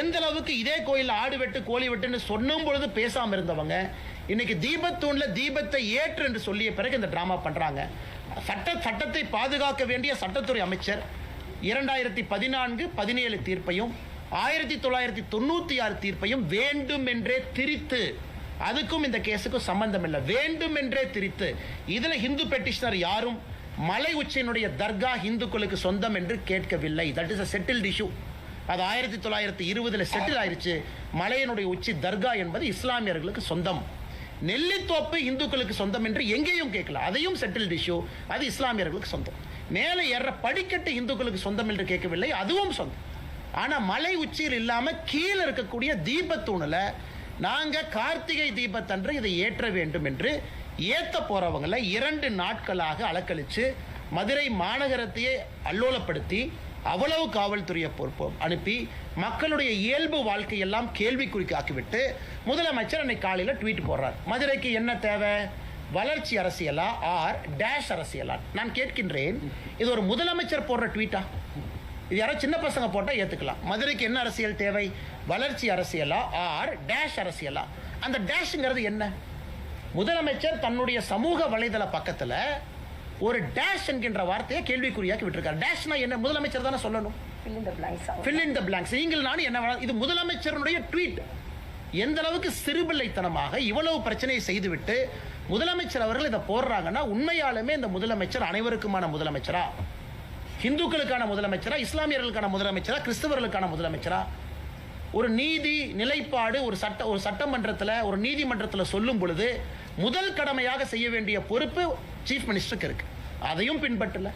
எந்த அளவுக்கு இதே கோயிலில் ஆடு வெட்டு கோழி வெட்டுன்னு சொன்னும் பொழுது பேசாமல் இருந்தவங்க இன்னைக்கு தீபத்தூண்ல தீபத்தை ஏற்று என்று சொல்லிய பிறகு இந்த டிராமா பண்ணுறாங்க சட்ட சட்டத்தை பாதுகாக்க வேண்டிய சட்டத்துறை அமைச்சர் இரண்டாயிரத்தி பதினான்கு பதினேழு தீர்ப்பையும் ஆயிரத்தி தொள்ளாயிரத்தி தொண்ணூற்றி ஆறு தீர்ப்பையும் வேண்டும் என்றே திரித்து அதுக்கும் இந்த கேஸுக்கும் சம்பந்தம் இல்லை வேண்டும் என்றே திரித்து இதில் ஹிந்து பெட்டிஷனர் யாரும் மலை உச்சியினுடைய தர்கா இந்துக்களுக்கு சொந்தம் என்று கேட்கவில்லை. That is a settled issue அது ஆயிரத்தி தொள்ளாயிரத்தி இருபதில் செட்டில் ஆயிடுச்சு மலையினுடைய உச்சி தர்கா என்பது இஸ்லாமியர்களுக்கு சொந்தம். நெல்லித்தோப்பு இந்துக்களுக்கு சொந்தம் என்று எங்கேயும் கேட்கல. அதையும் செட்டில்டு இஷ்யூ அது இஸ்லாமியர்களுக்கு சொந்தம். மேலே ஏற படிக்கட்டு இந்துக்களுக்கு சொந்தம் என்று கேட்கவில்லை. அதுவும் சொந்தம். ஆனால் மலை உச்சியில் இல்லாமல் கீழே இருக்கக்கூடிய தீபத்தூணில் நாங்க கார்த்திகை தீபத்தன்று இதை ஏற்ற வேண்டும் என்று ஏத்த போறவங்களை இரண்டு நாட்களாக அலக்கழிச்சு மதுரை மாநகரத்தையே அல்லோலப்படுத்தி அவ்வளவு காவல்துறையை பொறுப்போம் அனுப்பி மக்களுடைய இயல்பு வாழ்க்கையெல்லாம் கேள்விக்குறிக்கு ஆக்கிவிட்டு முதலமைச்சர் அன்னைக்கு காலையில் ட்வீட் போடுறார். மதுரைக்கு என்ன தேவை? வளர்ச்சி அரசியலா? ஆர் டேஷ் அரசியலா? நான் கேட்கின்றேன். இது ஒரு முதலமைச்சர் போடுற ட்வீட்டா? இது யாரோ சின்ன பசங்க போட்டால் ஏற்றுக்கலாம் மதுரைக்கு என்ன அரசியல் தேவை? வளர்ச்சி அரசியலா? ஆர் டேஷ் அரசியலா? அந்த டேஷ்ங்கிறது என்ன? முதலமைச்சர் தன்னுடைய சமூக வலைதள பக்கத்தில் ஒரு டேஷ் என்கின்ற வார்த்தையை கேள்விக்குறியாக்கி விட்டிருக்காரு. டேஷ்னா என்ன? முதலமைச்சர் தானே சொல்லணும். Fill in the blanks நீங்கள் நானும் என்ன வேணாலும் இது முதலமைச்சருடைய ட்வீட் எந்த அளவுக்கு சிறுபிள்ளைத்தனமாக இவ்வளவு பிரச்சனையை செய்துவிட்டு முதலமைச்சர் அவர்கள் இதை போடுறாங்கன்னா உண்மையாலுமே இந்த முதலமைச்சர் அனைவருக்குமான முதலமைச்சரா? இந்துக்களுக்கான முதலமைச்சரா இஸ்லாமியர்களுக்கான முதலமைச்சரா கிறிஸ்தவர்களுக்கான முதலமைச்சரா? ஒரு நீதி நிலைப்பாடு ஒரு சட்ட ஒரு சட்டமன்றத்தில் ஒரு நீதிமன்றத்தில் சொல்லும் பொழுது முதல் கடமையாக செய்ய வேண்டிய பொறுப்பு சீஃப் மினிஸ்டருக்கு இருக்கு. அதையும் பின்பற்றல.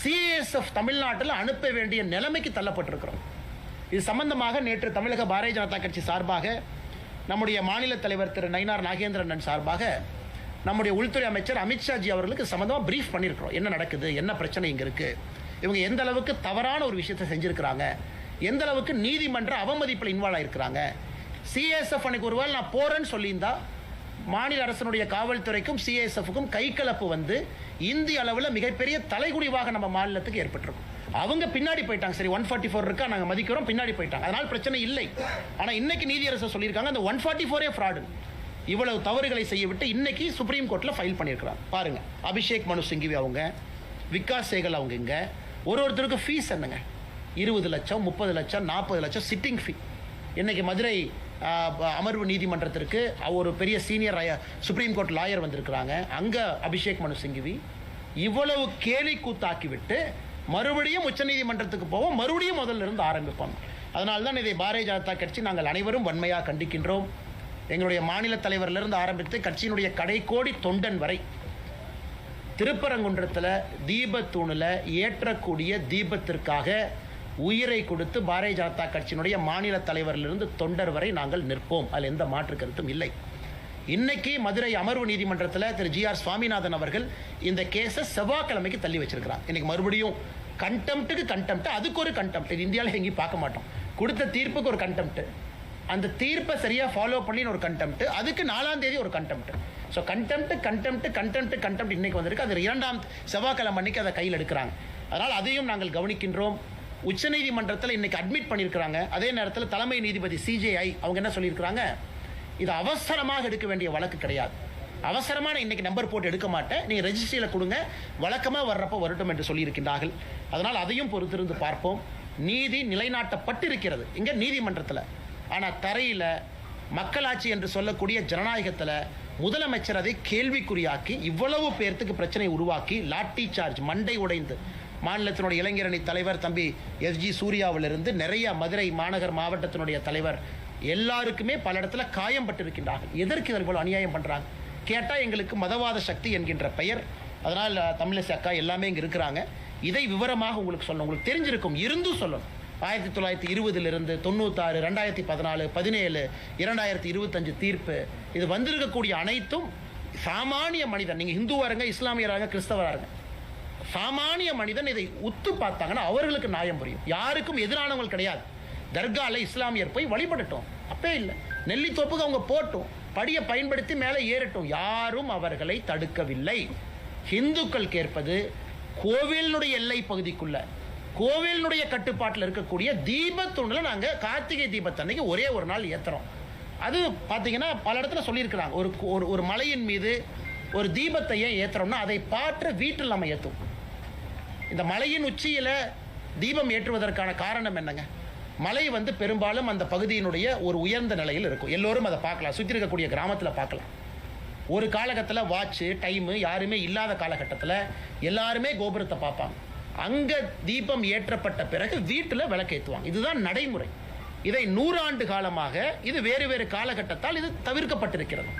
சிஎஸ்எஃப் தமிழ்நாட்டில் அனுப்ப வேண்டிய நிலைமைக்கு தள்ளப்பட்டிருக்கிறோம். இது சம்பந்தமாக நேற்று தமிழக பாரதிய ஜனதா கட்சி சார்பாக நம்முடைய மாநில தலைவர் திரு நயினார் நாகேந்திரன் சார்பாக நம்முடைய உள்துறை அமைச்சர் அமித்ஷாஜி அவர்களுக்கு சம்மந்தமாக பிரீஃப் பண்ணியிருக்கிறோம் என்ன நடக்குது? என்ன பிரச்சனை இங்கே இருக்குது இவங்க எந்த அளவுக்கு தவறான ஒரு விஷயத்தை செஞ்சுருக்கிறாங்க? எந்த அளவுக்கு நீதிமன்ற அவமதிப்பில் இன்வால்வ் ஆயிருக்கிறாங்க? சிஎஸ்எஃப் அன்னைக்கு ஒருவேளை நான் போகிறேன்னு சொல்லியிருந்தா மாநில அரசனுடைய காவல்துறைக்கும் சிஎஸ்எஃப்க்கும் கைகலப்பு வந்து இந்திய அளவில் மிகப்பெரிய தலைகுடிவாக நம்ம மாநிலத்துக்கு ஏற்பட்டிருக்கும். அவங்க பின்னாடி போயிட்டாங்க. சரி ஒன் ஃபார்ட்டி ஃபோர் இருக்கா? நாங்கள் மதிக்கிறோம். பின்னாடி போயிட்டாங்க. அதனால் பிரச்சனை இல்லை. ஆனால் இன்னைக்கு நீதியரசர் சொல்லியிருக்காங்க அந்த ஒன் ஃபார்ட்டி ஃபோரே ஃப்ராடு இவ்வளவு தவறுகளை செய்ய விட்டு இன்னைக்கு சுப்ரீம் கோர்ட்டில் ஃபைல் பண்ணியிருக்கிறாங்க பாருங்க. அபிஷேக் மனு சிங்கிவி அவங்க விகாஸ் சேகல் அவங்க இங்கே ஒரு ஒருத்தருக்கு ஃபீஸ் என்னங்க? இருபது லட்சம் முப்பது லட்சம் நாற்பது லட்சம் சிட்டிங் ஃபீ இன்றைக்கி மதுரை அமர்வு நீதிமன்றத்திற்கு ஒரு பெரிய சீனியர் சுப்ரீம் கோர்ட் லாயர் வந்திருக்கிறாங்க. அங்கே அபிஷேக் மனு சிங்கிவி. இவ்வளவு கேலி கூத்தாக்கிவிட்டு மறுபடியும் உச்சநீதிமன்றத்துக்கு போவோம். மறுபடியும் முதல்ல இருந்து ஆரம்பிப்போம். அதனால தான் இதை பாரதிய ஜனதா கட்சி நாங்கள் அனைவரும் வன்மையாக கண்டிக்கின்றோம். எங்களுடைய மாநில தலைவரிலிருந்து ஆரம்பித்து கட்சியினுடைய கடைக்கோடி தொண்டன் வரை திருப்பரங்குன்றத்தில் தீபத்தூணில் ஏற்றக்கூடிய தீபத்திற்காக உயிரை கொடுத்து பாரதிய ஜனதா கட்சியினுடைய மாநில தலைவரிலிருந்து தொண்டர் வரை நாங்கள் நிற்போம். அதில் எந்த மாற்று கருத்தும் இல்லை. இன்னைக்கு மதுரை அமர்வு நீதிமன்றத்தில் திரு ஜி ஆர் சுவாமிநாதன் அவர்கள் இந்த கேஸை செவ்வாய்க்கிழமைக்கு தள்ளி வச்சிருக்கிறார். இன்னைக்கு மறுபடியும் கண்டெம்ட்டுக்கு கண்டெம்ட் அதுக்கு ஒரு கண்டெம்ட் இது இந்தியாவில் எங்கேயும் பார்க்க மாட்டோம். கொடுத்த தீர்ப்புக்கு ஒரு கண்டெம்ட் அந்த தீர்ப்பை சரியாக ஃபாலோ பண்ணின்னு ஒரு கண்டெம்ட் அதுக்கு நாலாம் தேதி ஒரு contempt so contempt contempt contempt contempt இன்னைக்கு வந்திருக்கு. அது இரண்டாம் செவ்வாய்க்கிழமை அன்னைக்கு அதை கையில் எடுக்கிறாங்க. அதனால் அதையும் நாங்கள் கவனிக்கின்றோம். உச்சநீதிமன்றத்தில் இன்னைக்கு அட்மிட் பண்ணியிருக்கிறாங்க. அதே நேரத்தில் தலைமை நீதிபதி சிஜேஐ அவங்க என்ன சொல்லியிருக்கிறாங்க? இது அவசரமாக எடுக்க வேண்டிய வழக்கு கிடையாது. அவசரமான இன்னைக்கு நம்பர் போட்டு எடுக்க மாட்டேன். நீங்கள் ரெஜிஸ்ட்ரியில் கொடுங்க. வழக்கமாக வர்றப்போ வரட்டும் என்று சொல்லியிருக்கின்றார்கள். அதனால் அதையும் பொறுத்திருந்து பார்ப்போம். நீதி நிலைநாட்டப்பட்டிருக்கிறது. இங்கே நீதிமன்றத்தில். ஆனால் தரையில் மக்களாட்சி என்று சொல்லக்கூடிய ஜனநாயகத்தில் முதலமைச்சர் அதை கேள்விக்குறியாக்கி இவ்வளவு பேர்த்துக்கு பிரச்சனை உருவாக்கி லாட்டி சார்ஜ் மண்டை உடைந்து மாநிலத்தினுடைய இளைஞரணி தலைவர் தம்பி எஸ்ஜி சூர்யாவிலிருந்து நிறைய மதுரை மாநகர் மாவட்டத்தினுடைய தலைவர் எல்லாருக்குமே பல இடத்துல காயம் பட்டிருக்கின்றார்கள். எதற்கு இதில் அநியாயம் பண்ணுறாங்க கேட்டால் எங்களுக்கு மதவாத சக்தி என்கின்ற பெயர். அதனால் தமிழிசை அக்கா எல்லாமே இங்கே இருக்கிறாங்க. இதை விவரமாக உங்களுக்கு சொல்லணும். உங்களுக்கு தெரிஞ்சிருக்கும். இருந்தும் சொல்லணும். ஆயிரத்தி தொள்ளாயிரத்தி இருபதிலிருந்து தொண்ணூத்தாறு ரெண்டாயிரத்தி பதினாலு பதினேழு இரண்டாயிரத்தி இருபத்தஞ்சு தீர்ப்பு. இது வந்திருக்கக்கூடிய அனைத்தும் சாமானிய மனிதன். நீங்கள் ஹிந்துவாருங்க இஸ்லாமியராக கிறிஸ்தவராக சாமானிய மனிதன் இதை உத்து பார்த்தாங்கன்னா அவர்களுக்கு நியாயம் புரியும். யாருக்கும் எதிரானவங்க கிடையாது. தர்கால இஸ்லாமியர் போய் வழிபடட்டும் அப்பே இல்லை. நெல்லித்தோப்புக்கு அவங்க போட்டும். படியை பயன்படுத்தி மேலே ஏறட்டும். யாரும் அவர்களை தடுக்கவில்லை. ஹிந்துக்கள் கேட்பது கோவிலினுடைய எல்லை பகுதிக்குள்ள. கோவிலினுடைய கட்டுப்பாட்டில் இருக்கக்கூடிய தீபத்துண்டில் நாங்கள் கார்த்திகை தீபத்தன்னைக்கு ஒரே ஒரு நாள் ஏற்றுறோம் அது பார்த்தீங்கன்னா பல இடத்துல சொல்லியிருக்கிறாங்க. ஒரு ஒரு ஒரு மலையின் மீது ஒரு தீபத்தை ஏன் ஏற்றுறோம்னா அதை பாற்ற வீட்டில் நம்ம ஏற்றுவோம் இந்த மலையின் உச்சியில் தீபம் ஏற்றுவதற்கான காரணம் என்னங்க? மலை வந்து பெரும்பாலும் அந்த பகுதியினுடைய ஒரு உயர்ந்த நிலையில் இருக்கும். எல்லோரும் அதை பார்க்கலாம். சுற்றி இருக்கக்கூடிய கிராமத்தில் பார்க்கலாம். ஒரு காலகட்டத்தில் வாட்சு டைமு யாருமே இல்லாத காலகட்டத்தில் எல்லாருமே கோபுரத்தை பார்ப்பாங்க. அங்கே தீபம் ஏற்றப்பட்ட பிறகு வீட்டில் விளக்கேற்றுவாங்க இதுதான் நடைமுறை. இதை நூறாண்டு காலமாக இது வேறு வேறு காலகட்டத்தால் இது தவிர்க்கப்பட்டிருக்கிறது.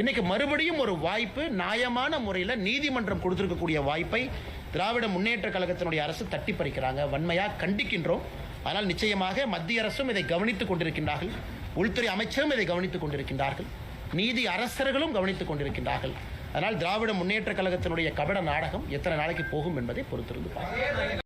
இன்னைக்கு மறுபடியும் ஒரு வாய்ப்பு நியாயமான முறையில் நீதிமன்றம் கொடுத்துருக்கக்கூடிய வாய்ப்பை திராவிட முன்னேற்ற கழகத்தினுடைய அரசு தட்டி பறிக்கிறாங்க. வன்மையாக கண்டிக்கின்றோம். ஆனால் நிச்சயமாக மத்திய அரசும் இதை கவனித்துக் கொண்டிருக்கின்றார்கள். உள்துறை அமைச்சரும் இதை கவனித்துக் கொண்டிருக்கின்றார்கள். நீதி அரசர்களும் கவனித்துக் கொண்டிருக்கின்றார்கள். அதனால் திராவிட முன்னேற்ற கழகத்தினுடைய கபட நாடகம் எத்தனை நாளைக்கு போகும் என்பதை பொறுத்திருந்து பார்க்கலாம்.